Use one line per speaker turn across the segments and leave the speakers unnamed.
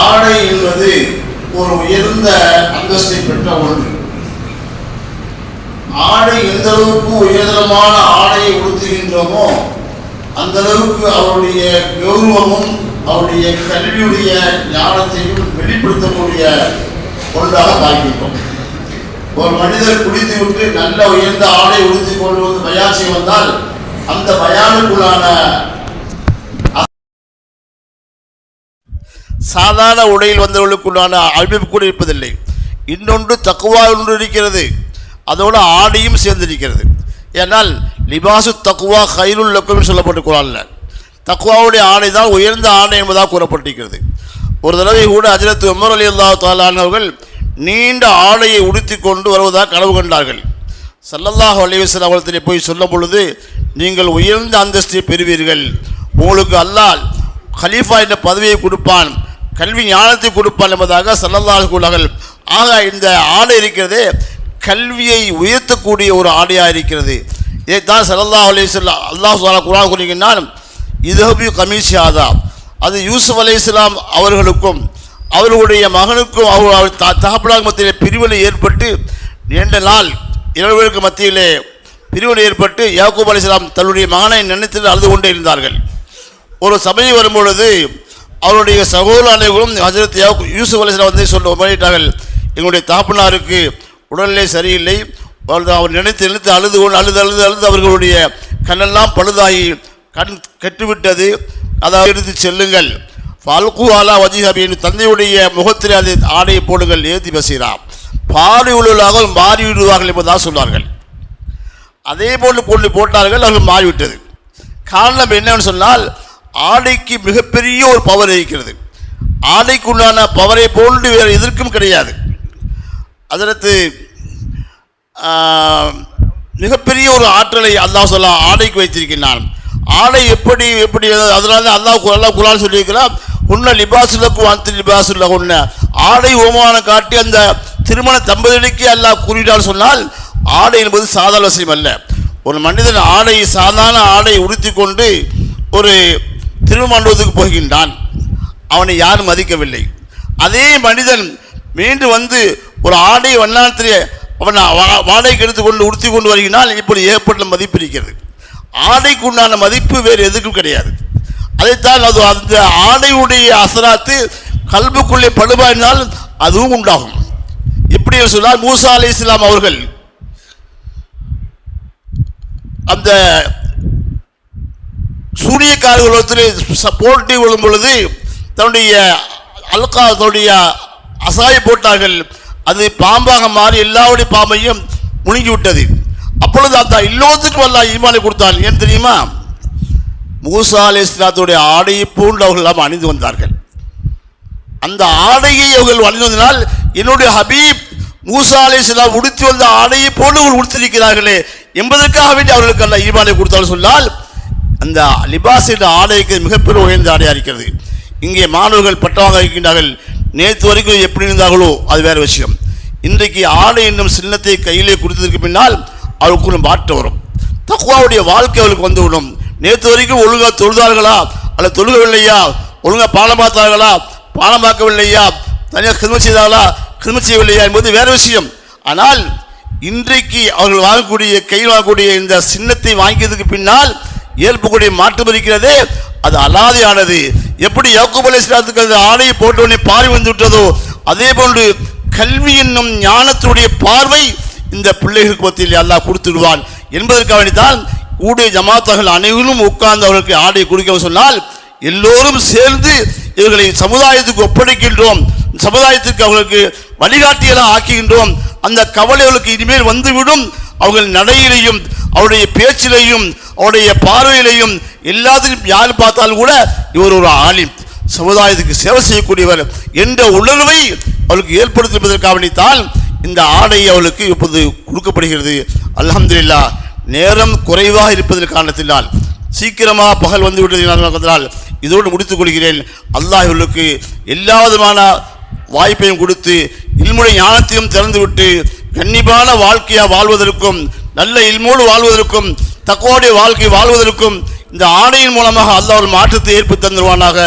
ஆடை என்பது ஒரு உயர்ந்த அந்தஸ்தை பெற்ற ஒன்று. ஆடை எந்த அளவுக்கு உயர்தரமான ஆடையை உடுத்துகின்றோமோ அந்த அளவுக்கு அவருடைய கௌரவமும் அவருடைய கல்வியுடைய ஞானத்தையும் வெளிப்படுத்தக்கூடிய ஒன்றாக பார்க்கின்றோம் ஒரு மனிதர் குடித்து விட்டு நல்ல உயர்ந்த ஆடை உடுத்திக் கொண்டு வந்து வந்தால் அந்த பயானுக்குள்ளான சாதாரண உடையில் வந்தவர்களுக்குண்டான அழிப்பு கூட இருப்பதில்லை. இன்னொன்று தக்குவா ஒன்று இருக்கிறது. அதோடு ஆடையும் சேர்ந்திருக்கிறது. ஏனால் லிபாசு தக்குவா கைருல் லக்கம் சொல்லப்பட்டு குரான்ல. தக்குவாவுடைய ஆடை தான் உயர்ந்த ஆடை என்பதாக கூறப்பட்டிருக்கிறது. ஒரு தடவை கூட அஜரத் உமர் அலி அல்லா நீண்ட ஆடையை உடுத்தி கொண்டு வருவதாக கனவு கண்டார்கள். சல்லல்லாஹ் அலைவசன் அவர்களிடத்தில் போய் சொல்லும் பொழுது நீங்கள் உயர்ந்த அந்தஸ்தை பெறுவீர்கள். உங்களுக்கு அல்லாஹ் கலீஃபா என்ற பதவியை கொடுப்பான் கல்வி ஞானத்தை கொடுப்பான் என்பதாக சல்லல்லாஹு கூறார்கள் ஆக இந்த ஆடை இருக்கிறதே கல்வியை உயர்த்தக்கூடிய ஒரு ஆடையாக இருக்கிறது. இதைத்தான் சல்லல்லாஹு அலைஹி வஸல்லம் அல்லாஹ் சுப்ஹானஹு குரான் கூறுகின்றான் இதுஹபி கமீசி ஆதா அது யூசுப் அலைஹிஸ்ஸலாம் அவர்களுக்கும் அவர்களுடைய மகனுக்கும் அவர் அவர் த தகப்பனார் மத்தியிலே பிரிவினை ஏற்பட்டு நீண்ட நாள் இரவுகளுக்கு மத்தியிலே பிரிவினை ஏற்பட்டு யாக்கூப் அலைஹிஸ்ஸலாம் தன்னுடைய மகனை நினைத்து அழுது கொண்டே இருந்தார்கள். ஒரு சபை வரும்பொழுது அவருடைய சகோதர அனைவரும் ஹஜரத் யூசுப் அலிஸ்லாம் வந்து சொல்ல முறையிட்டார்கள் எங்களுடைய தாப்பனாருக்கு உடல்நிலை சரியில்லை. அவர் அவர் நினைத்து நினைத்து அழுது கொண்டு அழுது அழுது அழுது அவர்களுடைய கண்ணெல்லாம் பழுதாகி கண் கெட்டுவிட்டது. அதை எடுத்து செல்லுங்கள். ஃபால்கு அலா வஜிஹபி என் தந்தையுடைய முகத்தில் அதை ஆடையை போடுங்கள் ஏத்தி பசீரா பாரி உள்ளவர்கள் மாறிவிடுவார்கள் என்பதாக சொன்னார்கள். அதே போன்று கொண்டு போட்டார்கள் அவர்கள் மாறிவிட்டது. காரணம் என்னன்னு சொன்னால் ஆடைக்கு மிகப்பெரிய ஒரு பவர் இருக்கிறது. ஆடைக்குள்ளான பவரை போன்று வேறு எதற்கும் கிடையாது. அதற்கு மிகப்பெரிய ஒரு ஆற்றலை அல்லாஹ் சொல்ல ஆடைக்கு வைத்திருக்கின்றான். ஆடை எப்படி எப்படி அதனால தான் அல்லாஹ் கு- அல்லாஹ் குரான் சொல்லியிருக்கிறான் உன்ன லிபாசுலக்கு அந்த லிபாசுல உன்ன ஆடை ஓமானம் காட்டி அந்த திருமண தம்பதிகளுக்கு அல்லாஹ் கூறினார் சொன்னால் ஆடை என்பது சாதாரண விஷயம் அல்ல. ஒரு மனிதன் ஆடை சாதாரண ஆடை உடுத்தி கொண்டு ஒரு திருமண்டபத்துக்கு போகின்றான். அவனை யாரும் மதிக்கவில்லை. அதே மனிதன் மீண்டும் வந்து ஒரு ஆடை வண்ணாத்திலே அவன் வா- வாடகைக்கு எடுத்துக்கொண்டு உடுத்தி கொண்டு வருகினால் இப்படி ஏற்பட்ட மதிப்பு இருக்கிறது. ஆடைக்கு உண்டான மதிப்பு வேறு எதுக்கும் கிடையாது. அதைத்தான் அது அந்த ஆடையுடைய அசராத்து கல்புக்குள்ளே படுபாயினால் அதுவும் உண்டாகும். இப்படி சொன்னால் மூசா அலி இஸ்லாம் அவர்கள். அந்த சூரியக்காரர்களுக்கு போட்டி விழும் பொழுது தன்னுடைய அல்கா தன்னுடைய அசாயை போட்டார்கள். அது பாம்பாக மாறி எல்லாருடைய பாம்பையும் முழுங்கி விட்டது அப்பொழுது அந்த இல்லோத்துக்கும் வல்ல ஈமானை கொடுத்தான் ஏன் தெரியுமா? மூசா அலி இஸ்லாத்துடைய ஆடையை பூண்டு அவர்கள் எல்லாம் அணிந்து வந்தார்கள். அந்த ஆடையை அவர்கள் அணிந்து வந்தனால் என்னுடைய ஹபீப் மூசா அலி இஸ்லாம் உடுத்தி வந்த ஆடையை போன்று அவர்கள் உடுத்திருக்கிறார்களே என்பதற்காக வேண்டி அவர்களுக்கு அல்ல ஈமானை கொடுத்தாலும் சொன்னால் அந்த லிபாஸ் என்ற ஆடைக்கு மிகப்பெரிய உயர்ந்த ஆடையாக இருக்கிறது. இங்கே மாணவர்கள் பட்டவாங்க இருக்கின்றார்கள். நேற்று வரைக்கும் எப்படி இருந்தார்களோ அது வேறு விஷயம். இன்றைக்கு ஆடை என்னும் சின்னத்தை கையிலே கொடுத்ததற்கு பின்னால் அவருக்கு ஒரு மாற்றம் வரும். தக்குவாவுடைய வாழ்க்கை அவளுக்கு வந்துவிடும் நேற்று வரைக்கும் ஒழுங்காக தொழுதார்களா? அல்ல தொழுகவில்லையா? ஒழுங்காக பாலம் பார்த்தார்களா? பாலம் பார்க்கவில்லையா? தனியாக கிருமி செய்தார்களா? கிரும செய்யவில்லையா என்பது வேறு விஷயம். ஆனால் இன்றைக்கு அவர்கள் வாங்கக்கூடிய கையில் வாங்கக்கூடிய இந்த சின்னத்தை வாங்கியதுக்கு பின்னால் ஏற்பக்கூடிய மாற்றம் இருக்கிறதே அது அலாதியானது. எப்படி யாக்கூப் அலைஹிஸ்ஸலாத்துக்கு அந்த ஆடையை போட்டவனே பார்வை வந்து விட்டதோ அதே போன்று கல்வி என்னும் ஞானத்துடைய பார்வை இந்த பிள்ளைகளுக்கு மத்தியில் அல்லாஹ் கொடுத்துடுவான். என்பதற்காக வேண்டித்தான் கூடிய ஜமாத்தர்கள் அனைவரும் உட்கார்ந்து அவர்களுக்கு ஆடையை கொடுக்க சொன்னால் எல்லோரும் சேர்ந்து இவர்களை சமுதாயத்துக்கு ஒப்படைக்கின்றோம். சமுதாயத்துக்கு அவர்களுக்கு வழிகாட்டியெல்லாம் ஆக்குகின்றோம். அந்த கவலை அவர்களுக்கு இனிமேல் வந்துவிடும். அவர்கள் நடையிலையும் அவருடைய பேச்சிலையும் அவருடைய பார்வையிலையும் எல்லாத்தையும் யார் பார்த்தாலும் கூட இவர் ஒரு ஆலிம். சமுதாயத்துக்கு சேவை செய்யக்கூடியவர் என்ற உணர்வை அவளுக்கு ஏற்படுத்துவதற்காக வேண்டித்தான் இந்த ஆடை அவளுக்கு இப்போது கொடுக்கப்படுகிறது. அலமதுல்லா நேரம் குறைவாக இருப்பதன் காரணத்தினால் சீக்கிரமாக பகல் வந்து விட்டது இதோடு முடித்துக் கொள்கிறேன். அல்லாஹ் இவர்களுக்கு எல்லா விதமான வாய்ப்பையும் கொடுத்து இல்முறை ஞானத்தையும் திறந்துவிட்டு கன்னிப்பான வாழ்க்கையாக வாழ்வதற்கும் நல்ல இல்மோடு வாழ்வதற்கும் தக்கோடைய வாழ்க்கை வாழ்வதற்கும் இந்த ஆணையின் மூலமாக அல்ல ஒரு மாற்றத்தை ஏற்பு தந்துருவானாக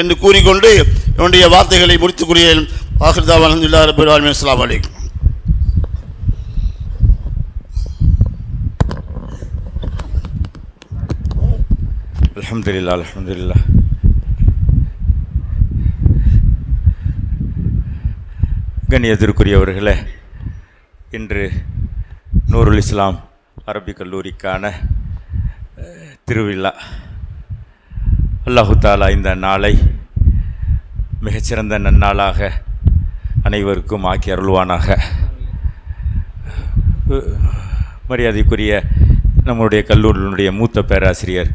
என்று கூறிக்கொண்டு என்னுடைய வார்த்தைகளை முடித்துக் கொள்கிறேன் ஆஹிர்தா அலமதுல்லா ரபுல் ஆலமின். அஸ்ஸலாமு அலைக்கும்.
அல்ஹம்துலில்லா கண்ணியத்திற்குரியவர்களே இன்று நூருல் இஸ்லாம் அரபிக் கல்லூரிக்கான திருவிழா. அல்லாஹு தாலா இந்த நாளை மிகச்சிறந்த நன்னாளாக அனைவருக்கும் ஆக்கி அருள்வானாக. மரியாதைக்குரிய நம்முடைய கல்லூரியினுடைய மூத்த பேராசிரியர்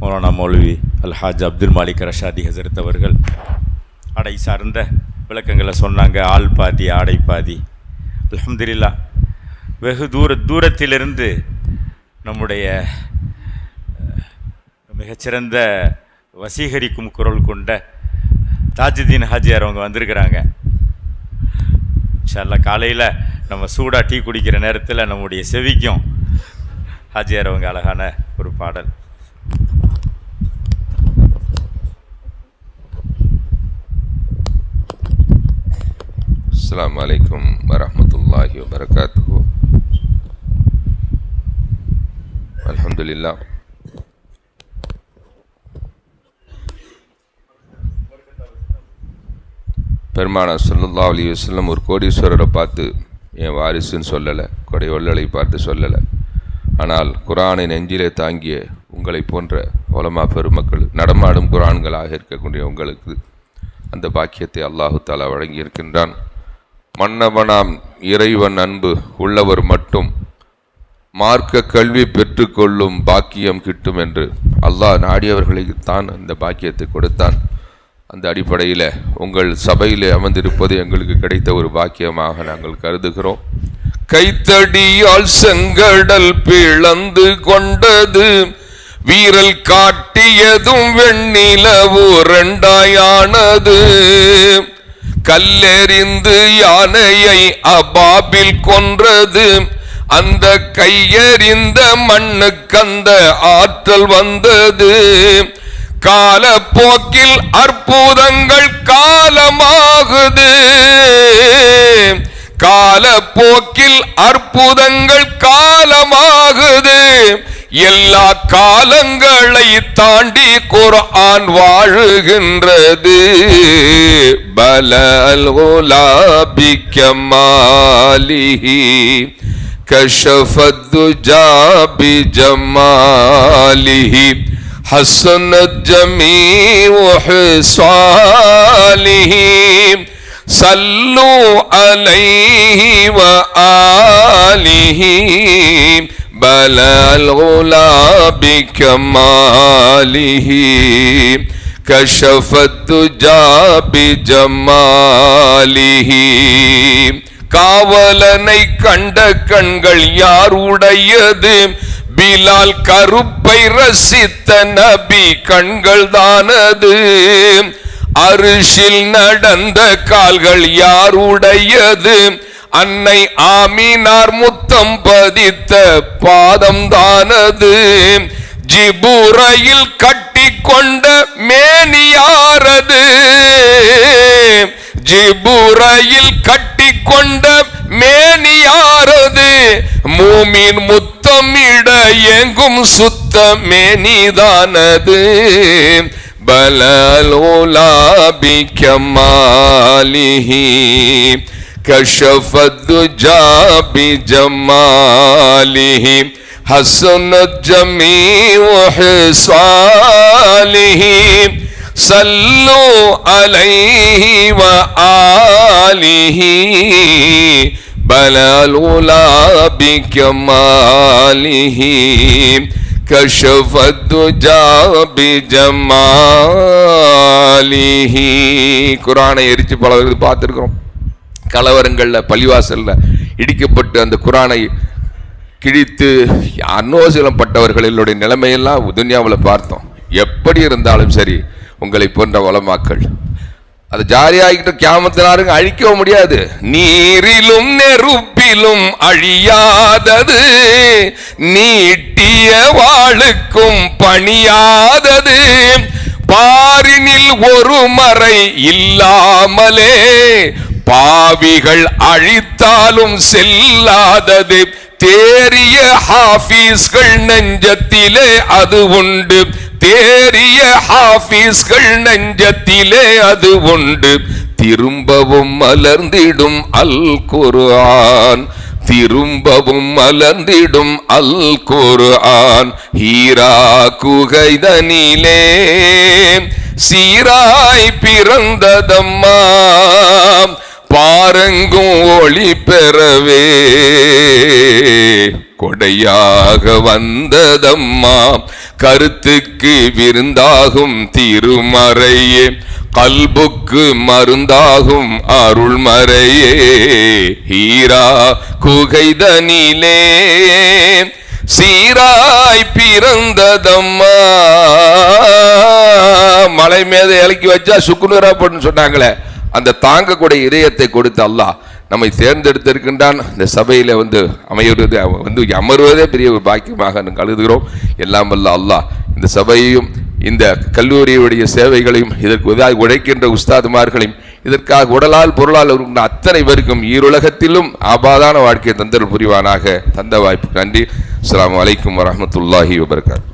மௌலானா மௌலவி அல்ஹாஜ் அப்துல் மாலிக் ரஷாதி ஹசரத் அவர்கள். ஆடை சார்ந்த விளக்கங்களை சொன்னாங்க ஆள் பாதி ஆடை பாதி. அலமதுல்லா வெகு தூர தூரத்திலிருந்து நம்முடைய மிகச்சிறந்த வசீகரிக்கும் குரல் கொண்ட தாஜுதீன் ஹாஜியார் அவங்க வந்திருக்கிறாங்க. இன்ஷால்லா காலையில் நம்ம சூடாக டீ குடிக்கிற நேரத்தில் நம்முடைய செவிக்கும் ஹாஜியார் அவங்க அழகான ஒரு பாடல்.
அஸ்லாம் வலைக்கம் வரமத்துல்லாஹி வபர்காத்து الحمد لله பெருமானா ஸல்லல்லாஹு அலைஹி வஸல்லம் ஒரு கோடீஸ்வரரை பார்த்து என் வாரிசுன்னு சொல்லலை கொடை வள்ளலை பார்த்து சொல்லலை ஆனால் குரானை நெஞ்சிலே தாங்கிய உங்களைப் போன்ற உலமா பெருமக்கள் நடமாடும் குரான்களாக இருக்கக்கூடிய உங்களுக்கு அந்த பாக்கியத்தை அல்லாஹு தாலா வழங்கியிருக்கின்றான் மன்னவனாம் இறைவன் அன்பு உள்ளவர் மட்டும் மார்க்க கல்வி பெற்றுக்கொள்ளும் பாக்கியம் கிட்டும் என்று. அல்லாஹ் நாடியவர்களுக்கு தான் அந்த பாக்கியத்தை கொடுத்தான். அந்த அடிப்படையில் உங்கள் சபையில் அமர்ந்திருப்பது எங்களுக்கு கிடைத்த ஒரு பாக்கியமாக நாங்கள் கருதுகிறோம். கைத்தடியால் செங்கடல் பிளந்து கொண்டது வீரல் காட்டியதும் வெண்ணிலவு ரெண்டாயானது கல்லெறிந்து யானையை அபாபில் கொன்றது அந்த கையெறிந்த மண்ணுக்கந்த ஆற்றல் வந்தது. காலப்போக்கில் அற்புதங்கள் காலமாகுது. காலப்போக்கில் அற்புதங்கள் காலமாகுது. எல்லா காலங்களை தாண்டி குர்ஆன் வாழுகின்றது. பலல் பிக்கமாலிஹி كشف الدجى بجماله حسنت جميع حصاله. صلوا عليه وآله بلى الغلا بكماله. كشف الدجى بجماله. காவலனை கண்ட கண்கள் யார் உடையது? பிலால் கருப்பை ரசித்த நபி கண்கள் தானது. அரிசில் நடந்த கால்கள் யார் உடையது? அன்னை ஆமீனார் முத்தம் பதித்த பாதம் தானது. ஜிபுரையில் கட்டி கொண்ட மேனியாரது. ஜிபுரையில் கட்டி கொண்ட மேனியாரது மூமின் முத்தமிட எங்கும் சுத்த மேனிதானது பலலோலாபிக்கமாலிஹி كشف الدجى بجماله حسنت جميع حصاله صلوا عليه وآله بلى الغلا بكماله كشف الدجى بجماله குரானை எரிச்சு பல பார்த்துருக்கிறோம் கலவரங்களில் பள்ளிவாசலில் இடிக்கப்பட்டு அந்த குரானை கிழித்து அன்னோசலப்பட்டவர்களுடைய நிலைமையெல்லாம் துன்யாவில் பார்த்தோம் எப்படி இருந்தாலும் சரி உங்களை போன்ற வளமாக்கள் அது ஜாரியாகிட்டு கியாமத்தினாருங்க அழிக்கவும் முடியாது. நீரிலும் நெருப்பிலும் அழியாதது நீட்டிய வாளுக்கும் பணியாதது. பாரினில் ஒரு மறை இல்லாமலே பாவிகள் அழித்தாலும் செல்லாதது. தேறிய ஹாஃபீஸ்கள் நெஞ்சத்திலே அது உண்டு. தேறிய ஹாஃபீஸ்கள் நெஞ்சத்திலே அது உண்டு. திரும்பவும் மலர்ந்திடும் அல் குர்ஆன். திரும்பவும் மலர்ந்திடும் அல் குர்ஆன். ஹீரா குகைதனிலே சீராய் பிறந்ததம்மா. பாரங்கும் ஒளி பெறவே. கொடையாக வந்ததம்மா. கருத்துக்கு விருந்தாகும் திருமறையே. கல்புக்கு மருந்தாகும் அருள்மறையே. ஹீரா குகைதனிலே சீராய் பிறந்ததம்மா. மலை மேத இலக்கி வச்சா சுக்குநூறா போட்டுன்னு சொன்னாங்களே. அந்த தாங்கக்கூடிய இதயத்தை கொடுத்த அல்லாஹ். நம்மை தேர்ந்தெடுத்திருக்கின்றான். இந்த சபையில் வந்து அமையுறது வந்து அமர்வதே பெரிய ஒரு பாக்கியமாக நாங்கள் கருதுகிறோம். எல்லாம் வல்ல அல்லாஹ். இந்த சபையையும் இந்த கல்லூரியுடைய சேவைகளையும் இதற்கு உதவி உழைக்கின்ற உஸ்தாதுமார்களையும் இதற்காக உடலால் பொருளால் இருக்கின்ற அத்தனை பேருக்கும் ஈருலகத்திலும் ஆபாதான வாழ்க்கையை தந்தல் புரிவானாக. தந்த வாய்ப்பு நன்றி. அஸ்லாம் வலைக்கம் வரமத்துல்லாஹி வபர்காத்.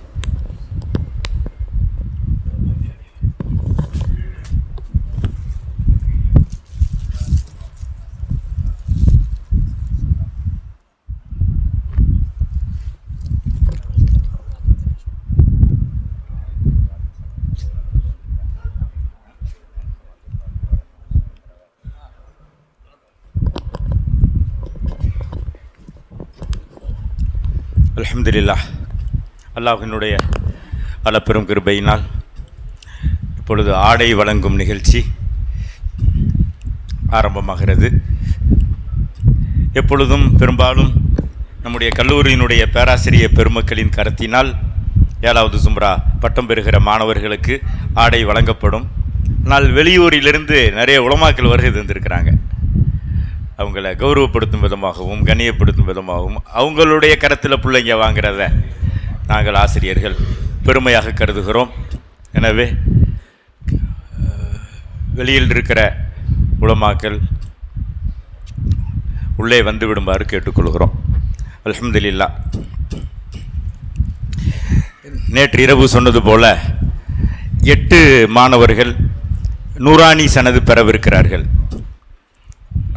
அலமதுல்லா அல்லாஹினுடைய அளப்பெரும் கிருபையினால் இப்பொழுது ஆடை வழங்கும் நிகழ்ச்சி ஆரம்பமாகிறது. எப்பொழுதும் பெரும்பாலும் நம்முடைய கல்லூரியினுடைய பேராசிரியர் பெருமக்களின் கருத்தினால் ஏழாவது சும்ரா பட்டம் பெறுகிற மாணவர்களுக்கு ஆடை வழங்கப்படும். ஆனால் வெளியூரிலிருந்து நிறைய உளமாக்கள் வருகை தந்திருக்கிறாங்க. அவங்கள கௌரவப்படுத்தும் விதமாகவும் கண்ணியப்படுத்தும் விதமாகவும் அவங்களுடைய கருத்தில் பிள்ளைங்க வாங்கிறத நாங்கள் ஆசிரியர்கள் பெருமையாக கருதுகிறோம். எனவே வெளியில் இருக்கிற உலமாக்கள் உள்ளே வந்து விடுமாறு கேட்டுக்கொள்கிறோம். அலமதுல்லா நேற்று இரவு சொன்னது போல எட்டு மாணவர்கள் நூறானி சனது பெறவிருக்கிறார்கள்.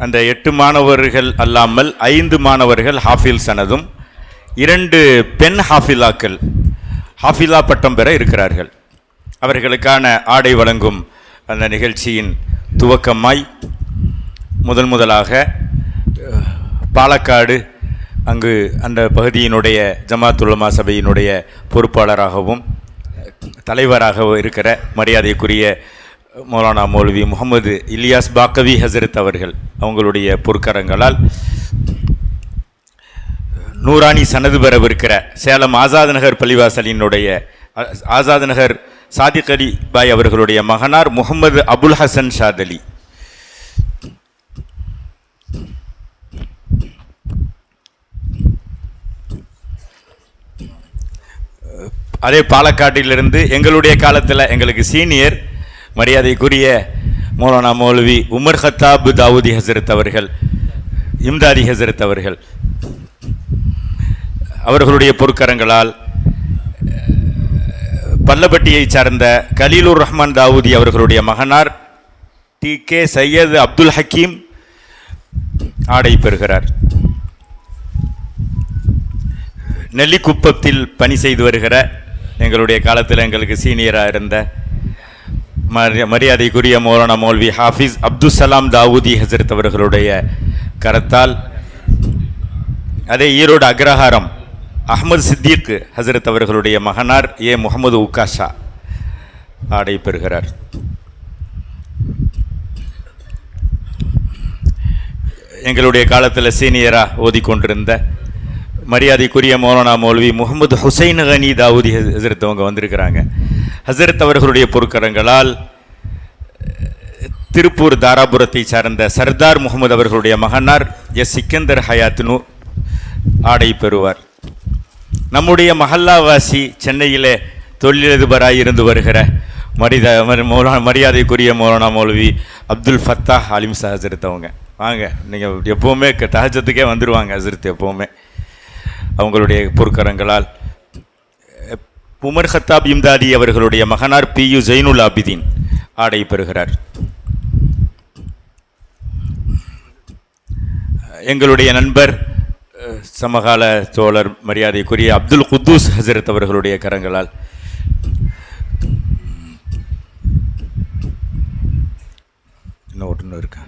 அந்த எட்டு மாணவர்கள் அல்லாமல் ஐந்து மாணவர்கள் ஹாஃபில் சனதும் இரண்டு பெண் ஹாஃபிலாக்கள் ஹாஃபிலா பட்டம் பெற இருக்கிறார்கள். அவர்களுக்கான ஆடை வழங்கும் அந்த நிகழ்ச்சியின் துவக்கமாய் முதன் முதலாக பாலக்காடு அங்கு அந்த பகுதியினுடைய ஜமாத்துலமா சபையினுடைய பொறுப்பாளராகவும் தலைவராகவும் இருக்கிற மரியாதைக்குரிய மௌலானா மௌலவி முகமது இலியாஸ் பாக்கவி ஹசரத் அவர்கள் அவங்களுடைய பொற்கரங்களால் நூறாணி சனது பெறவிருக்கிற சேலம் ஆசாத் நகர் பள்ளிவாசலினுடைய ஆசாத் நகர் சாதிக் அலி பாய் அவர்களுடைய மகனார் முகமது அபுல் ஹசன் ஷாதலி. அதே பாலக்காட்டிலிருந்து எங்களுடைய காலத்தில் எங்களுக்கு சீனியர் மரியாதைக்குரிய மௌலானா மௌலவி உமர் ஹத்தாபு தாவூதி ஹசரத் அவர்கள் இம்தாதி ஹசரத் அவர்கள் அவர்களுடைய பொற்கரங்களால் பல்லப்பட்டியை சார்ந்த கலீலுர் ரஹ்மான் தாவூதி அவர்களுடைய மகனார் டி கே சையது அப்துல் ஹக்கீம் ஆடை பெறுகிறார். நெல்லிக்குப்பத்தில் பணி செய்து வருகிற எங்களுடைய காலத்தில் எங்களுக்கு சீனியராக இருந்த மரியாதைக்குரிய மௌலானா மௌல்வி ஹாஃபிஸ் அப்துல் சலாம் தாவூதி ஹசரத் அவர்களுடைய கரத்தால் அதே ஈரோடு அக்ரஹாரம் அஹமது சித்திக் ஹசரத் அவர்களுடைய மகனார் ஏ. முகமது உக்காஷா ஆடை பெறுகிறார். எங்களுடைய காலத்தில் சீனியராக ஓதிக்கொண்டிருந்த மரியாதைக்குரிய மௌலானா மௌல்வி முகமது ஹுசைன் கனி தாவூதி ஹஸ்- ஹசரத் அவங்க வந்திருக்கிறாங்க. ஹசரத் அவர்களுடைய பொற்கரங்களால் திருப்பூர் தாராபுரத்தை சார்ந்த சர்தார் முகமது அவர்களுடைய மகனார் எஸ். சிக்கந்தர் ஹயாத்னு ஆடை பெறுவார். நம்முடைய மஹல்லாவாசி சென்னையில் தொழிலதிபராக இருந்து வருகிற மரித மரி- மரியாதைக்குரிய மௌலானா மௌலவி அப்துல் ஃபத்தாஹ் அலிம் ஹசரத் அவங்க. வாங்க நீங்கள் எப்போவுமே க- தஹஜத்துக்கே வந்துடுவாங்க ஹசரத் எப்போவுமே. அவங்களுடைய பொற்கரங்களால். உமர் ஹத்தாப் இம்தாதி அவர்களுடைய மகனார் பி யு ஜெயினுல் ஆபிதீன். ஆடை பெறுகிறார். எங்களுடைய நண்பர் சமகால தோழர் மரியாதைக்குரிய அப்துல் குத்தூஸ் ஹசரத் அவர்களுடைய கரங்களால். இன்னும் ஒன்று இருக்கா?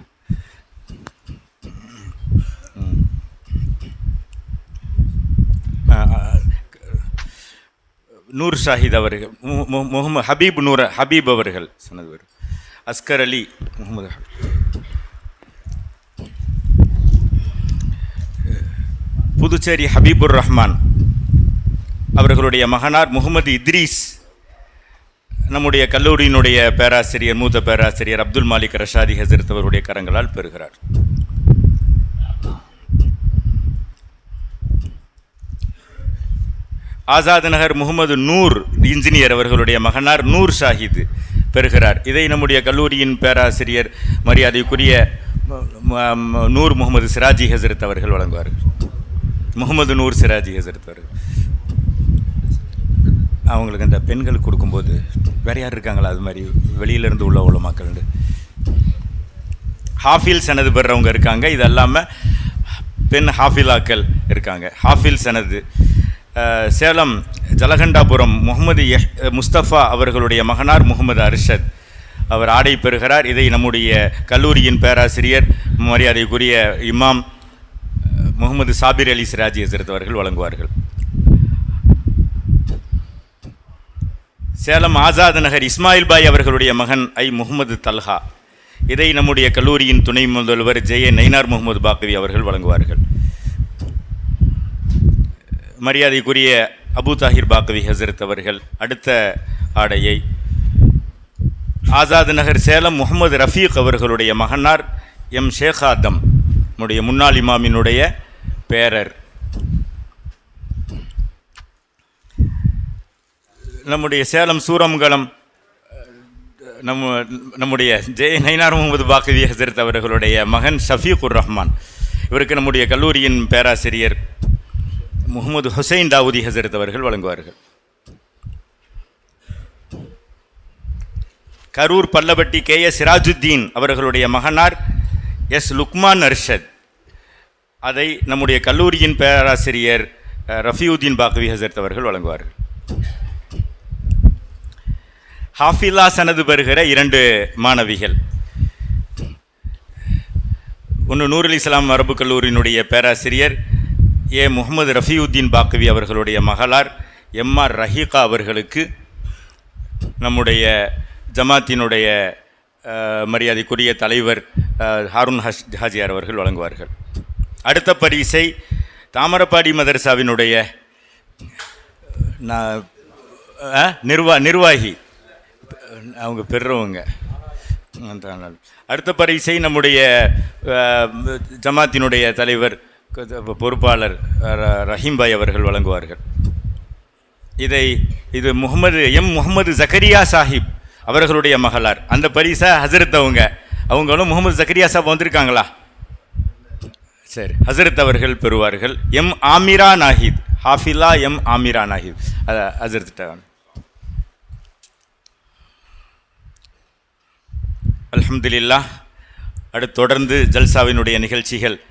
ஆ, நூர் ஷாஹித் அவர்கள் மு- மு- முகமது ஹபீப் நூர் ஹபீப் அவர்கள் சொன்னது அஸ்கர் அலி முகமது புதுச்சேரி ஹபீபுர் ரஹ்மான் அவர்களுடைய மகனார் முகமது இத்ரீஸ். நம்முடைய கல்லூரியினுடைய பேராசிரியர் மூத்த பேராசிரியர் அப்துல் மாலிக் ரஷாதி ஹசரத் அவருடைய கரங்களால் பெறுகிறார். ஆசாத் நகர் முகமது நூர் இன்ஜினியர் அவர்களுடைய மகனார் நூர் ஷாஹித் பெறுகிறார். இதை நம்முடைய கல்லூரியின் பேராசிரியர் மரியாதைக்குரிய நூர் முகமது சிராஜி ஹசரத் அவர்கள் வழங்குவார்கள் முகமது நூர் சிராஜி ஹசரத் அவர்கள். அவங்களுக்கு இந்த பெண்கள் கொடுக்கும்போது வேற யார் இருக்காங்களா? அது மாதிரி வெளியிலேருந்து உள்ள உள்ள மக்கள் ஹாஃபில் சனது பெறவங்க இருக்காங்க. இது அல்லாமல் பெண் ஹாஃபிலாக்கள் இருக்காங்க. ஹாஃபில் சனது சேலம் ஜலகண்டாபுரம் முகமது எஹ் முஸ்தபா அவர்களுடைய மகனார் முகமது அர்ஷத். அவர் ஆடை பெறுகிறார். இதை நம்முடைய கல்லூரியின் பேராசிரியர் மரியாதைக்குரிய இமாம் முகமது சாபிர் அலி சிராஜி ஹசரத் அவர்கள் வழங்குவார்கள். சேலம் ஆசாத் நகர் இஸ்மாயில் பாய் அவர்களுடைய மகன் ஐ முகமது தல்ஹா. இதை நம்முடைய கல்லூரியின் துணை முதல்வர் ஜெய நைனார் முகமது பாக்கவி அவர்கள் வழங்குவார்கள். மரியாதைக்குரிய அபு தாஹிர் பாக்கவி ஹசரத் அவர்கள் அடுத்த ஆடையை ஆசாத் நகர் சேலம் முகமது ரஃபீக் அவர்களுடைய மகனார் எம் ஷேகாதம் நம்முடைய முன்னாள் இமாமினுடைய பேரர். நம்முடைய சேலம் சூரமங்கலம் நம்ம நம்முடைய ஜெய் நைனார் முகமது பாக்கவி ஹசரத் அவர்களுடைய மகன் உர் ரஹ்மான். இவருக்கு நம்முடைய கல்லூரியின் பேராசிரியர் முகமது ஹுசைன் தாவூதி ஹசரத் அவர்கள் வழங்குவார்கள். கரூர் பல்லவட்டி கே எஸ் சிராஜுத்தீன் அவர்களுடைய மகனார் எஸ் லுக்மான் அர்ஷத். அதை நம்முடைய கல்லூரியின் பேராசிரியர் ரஃபியுதீன் பாக்வி ஹசரத் அவர்கள் வழங்குவார்கள். ஹாஃபிலா சனது பெறுகிற இரண்டு மாணவிகள். ஒன்று நூறு இஸ்லாம் அரபு கல்லூரியினுடைய பேராசிரியர் ஏ முகமது ரஃபியுத்தீன் பாக்கவி அவர்களுடைய மகளார் எம்ஆர் ரஹீகா அவர்களுக்கு நம்முடைய ஜமாத்தினுடைய மரியாதைக்குரிய தலைவர் ஹாரூன் ஹஷ் ஹாஜியார் அவர்கள் வழங்குவார்கள். அடுத்த பரிசை தாமரப்பாடி மதரசாவினுடைய நான் நிர்வா நிர்வாகி. அவங்க பெறுறவங்க. அடுத்த பரிசை நம்முடைய ஜமாத்தினுடைய தலைவர் பொறுப்பாளர் ர- ரஹீம் பாய் அவர்கள் வழங்குவார்கள். இதை இது முகமது எம் முகமது ஜக்கரியா சாஹிப் அவர்களுடைய மகளார். அந்த பரிசை ஹசரத் அவங்க. அவங்களும் முகமது ஜக்கரியா சாப் வந்திருக்காங்களா? சரி ஹசரத் அவர்கள் பெறுவார்கள். எம் ஆமிரா நாஹித். ஹாஃபிலா எம் ஆமிரா நாஹித். ஹசரத் அலமதுல்லா அடுத்து தொடர்ந்து ஜல்சாவினுடைய நிகழ்ச்சிகள்.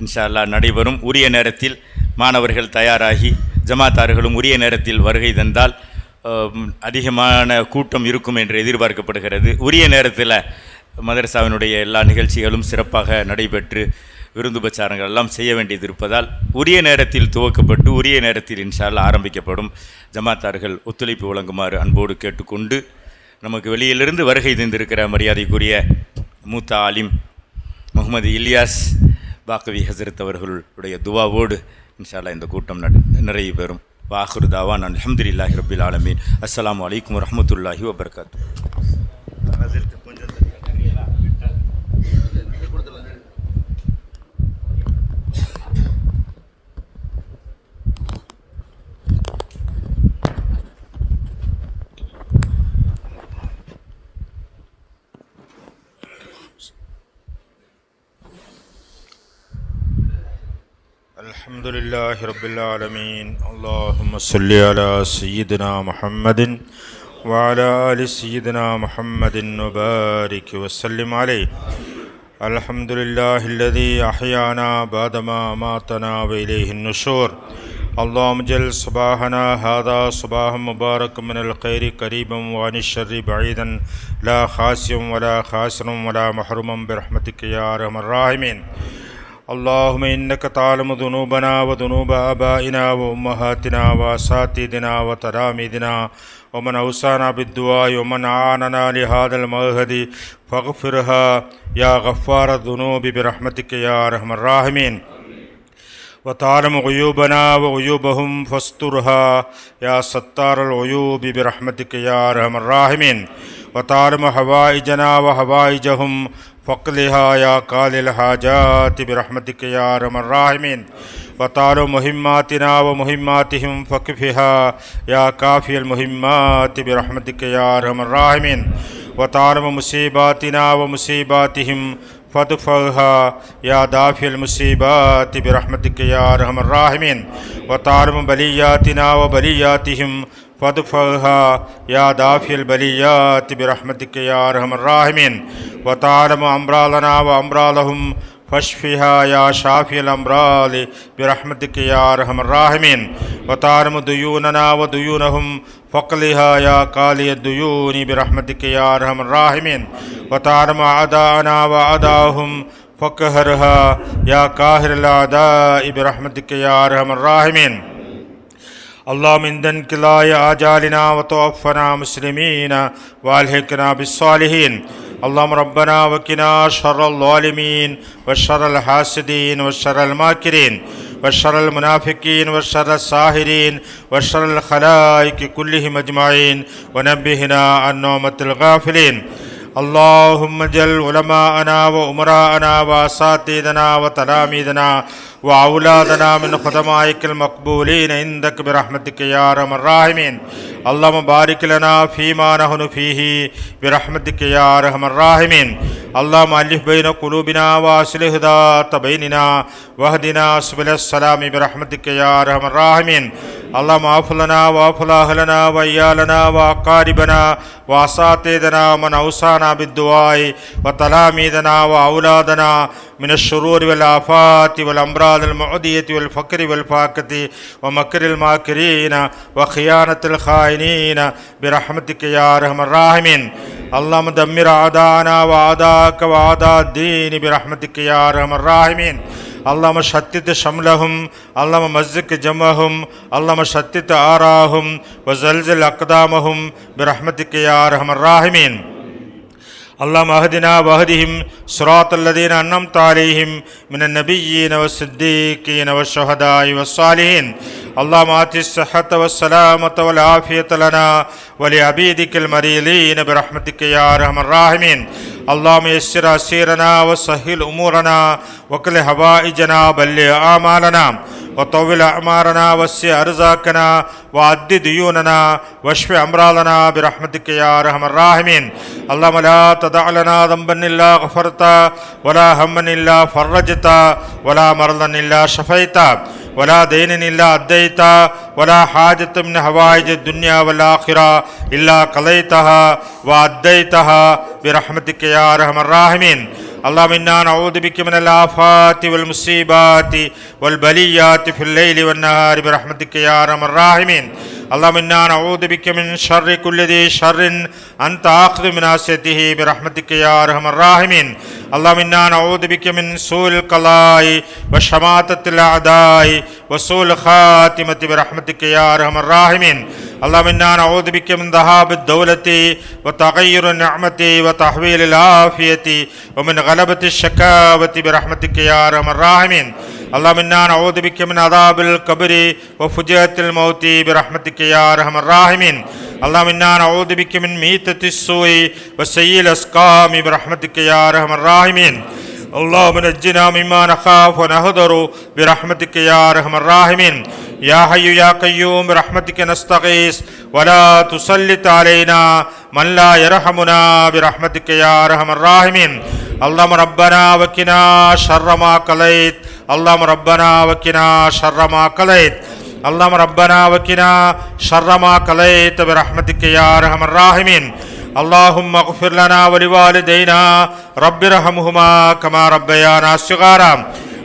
இன்ஷால்லா நடைபெறும். உரிய நேரத்தில் மாணவர்கள் தயாராகி ஜமாத்தார்களும் உரிய நேரத்தில் வருகை தந்தால் அதிகமான கூட்டம் இருக்கும் என்று எதிர்பார்க்கப்படுகிறது. உரிய நேரத்தில் மதரசாவினுடைய எல்லா நிகழ்ச்சிகளும் சிறப்பாக நடைபெற்று விருந்துபச்சாரங்கள் எல்லாம் செய்ய வேண்டியது இருப்பதால் உரிய நேரத்தில் துவக்கப்பட்டு உரிய நேரத்தில் இன்ஷால் ஆரம்பிக்கப்படும். ஜமாத்தார்கள் ஒத்துழைப்பு வழங்குமாறு அன்போடு கேட்டுக்கொண்டு நமக்கு வெளியிலிருந்து வருகை தந்திருக்கிற மரியாதைக்குரிய மூத்த ஆலிம் முகமது இல்லியாஸ் பாக்கவி ஹசரத் அவர்களுடைய துவாவோடு இன்ஷால்லா இந்த கூட்டம் நட நிறைவு பெறும் வாஹுர் தாவான் அல்ஹம்துலில்லாஹி ரபில் ஆலமீன். அஸ்லாம் வலைக்கம் வரமத்துல்லாஹி வபர்காத்து
الحمد لله رب العالمين. اللهم صل على سيدنا محمد وعلى آل سيدنا محمد وبارك وسلم عليه. الحمد لله الذي أحيانا بعدما أماتنا وإليه النشور. اللهم جل صباحنا هذا صباح مبارك من الخير قريبا وعن الشر بعيدا. لا خاسئ ولا خاسر ولا محروما برحمتك يا أرحم الراحمين. اللهم إنك تعلم ذنوبنا وذنوب آبائنا وأمهاتنا وأساتذنا وتلاميذنا ومن أوصانا بالدعاء ومن أعاننا لهذا المعهد فاغفرها يا غفار الذنوب برحمتك يا أرحم الراحمين. وتعلم عيوبنا وعيوبهم فاسترها يا ستار العيوب برحمتك يا أرحم الراحمين. وتعلم حوائجنا وحوائجهم فقلها يا قال الحاجات برحمتك يا أرحم الراحمين. وتعلم مهماتنا ومهماتهم فكفها يا كافي المهمات برحمتك يا أرحم الراحمين. وتعلم مصيباتنا ومصيباتهم فادفعها يا دافع المصيبات برحمتك يا أرحم الراحمين. وتعلم بلياتنا وبلياتهم فادفعها يا دافع البليات برحمتك يا أرحم الراحمين. وتعلم امراضنا وامراضهم فاشفها يا شافي الامراض برحمتك يا أرحم الراحمين. وتعلم ديوننا وديونهم فقلها يا قالي الديون برحمتك يا أرحم الراحمين. وتعلم أعداءنا وأعداءهم فقهرها يا قاهر الأعداء برحمتك يا أرحم الراحمين. اللهم من انقلاء آجالنا وتوفنا مسلمين والحقنا بالصالحين اللهم ربنا وقنا شر الظالمين وشر الحاسدين وشر الماكرين وشر المنافقين وشر الساهرين وشر الخلائق كلهم أجمعين ونبهنا عن نومة الغافلين اللهم جل علماءنا وأمراءنا وأساتذتنا وتلاميذنا وأولادنا من خدمائك المقبولين عندك برحمتك يا أرحم الراحمين. اللهم بارك لنا فيما نحن فيه برحمتك يا أرحم الراحمين. اللهم ألف بين قلوبنا وأصلح ذات بيننا واهدنا سبل السلام برحمتك يا أرحم الراحمين. اللهم اغف لنا واغف أهلنا وإيالنا وأقاربنا وأساتذتنا ومن أوصانا بالدعاء وتلاميذنا وأولادنا من الشرور والآفات والأمراض المعدية والفقر والفاقة ومكر الماكرين وخيانة الخائنين برحمتك يا أرحم الراحمين. اللهم دمر أعداءنا وأعداءك وأعداء الدين برحمتك يا أرحم الراحمين. اللهم شتت شملهم اللهم مزق جمعهم اللهم شتت آراهم وزلزل أقدامهم برحمتك يا أرحم الراحمين. اللهم اهدنا واهدهم صراط الذين انعمت عليهم من النبيين والصديقين والشهداء والصالحين. اللهم آت الصحة والسلامة والعافية لنا ولعبيدك المريضين برحمتك يا أرحم الراحمين. اللهم يسر اسيرنا وسهل امورنا وكل حوائجنا بلغ اعمالنا وطول أعمارنا وسع أرزاقنا وعد ديوننا واشف أمراضنا برحمتك يا أرحم الراحمين اللهم لا تدع لنا ذنبا إلا غفرته ولا هما إلا فرجته ولا مرضا إلا شفيته ولا دين إلا أديته ولا حاجة من حوائج الدنيا والآخرة إلا قضيتها وأديتها برحمتك يا أرحم الراحمين. اللهم إنا نعوذ بك من الآفات والمصيبات والبليات في الليل والنهار برحمتك يا أرحم الراحمين. اللهم إنا نعوذ بك من شر كل ذي شر. أنت أخذ من ناصيته برحمتك يا أرحم الراحمين. اللهم إنا نعوذ بك من سوء القضاء وشماتة الأعداء وسوء الخاتمة برحمتك يا أرحم الراحمين. اللهم إنا نعوذ بك من ذهاب الدولة وتغير النعمة وتحويل العافية ومن غلبة الشكاوة برحمتك يا أرحم الراحمين. اللهم أنا نعوذ بك من عذاب القبر وفجاءة الموت برحمتك يا ارحم الراحمين اللهم أنا نعوذ بك من ميتة السوء وسيء الاسقام برحمتك يا ارحم الراحمين اللهم نجنا مما نخاف ونهدر برحمتك يا ارحم الراحمين يا حي يا قيوم برحمتك نستغيث ولا تسلط علينا من لا يرحمنا برحمتك يا ارحم الراحمين اللهم ربنا وكنا شر ما قضيت اللهم ربنا وقنا شر ما قضيت اللهم ربنا وقنا شر ما قضيت برحمتك يا أرحم الراحمين. اللهم اغفر لنا ولوالدينا. رب ارحمهما كما ربيانا صغارا.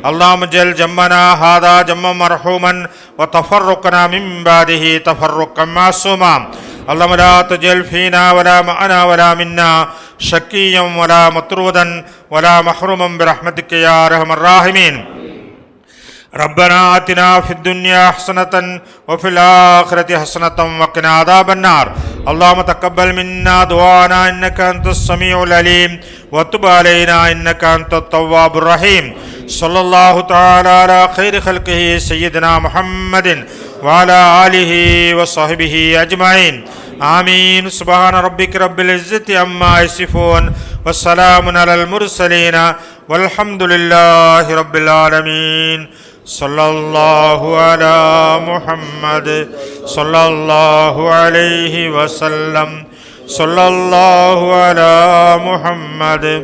اللهم اجعل جمنا هذا جما مرحوما وتفرقنا من بعده تفرقا معصوما. اللهم لا تجعل فينا ولا معنا ولا منا. شقيا ولا مطرودا ولا محروما برحمتك يا أرحم الراحمين. ربنا آتنا في الدنيا حسنة وفي الآخرة حسنة وقنا عذاب النار. اللهم تقبل منا دعانا إنك أنت السميع العليم. وتب علينا إنك أنت التواب الرحيم. صلى الله تعالى على خير خلقه سيدنا محمد وعلى آله وصحبه أجمعين. آمين. سبحان ربك رب العزة عما يصفون والسلام على المرسلين والحمد لله رب العالمين. صلى الله على محمد. صلى الله عليه وسلم. صلى الله على محمد.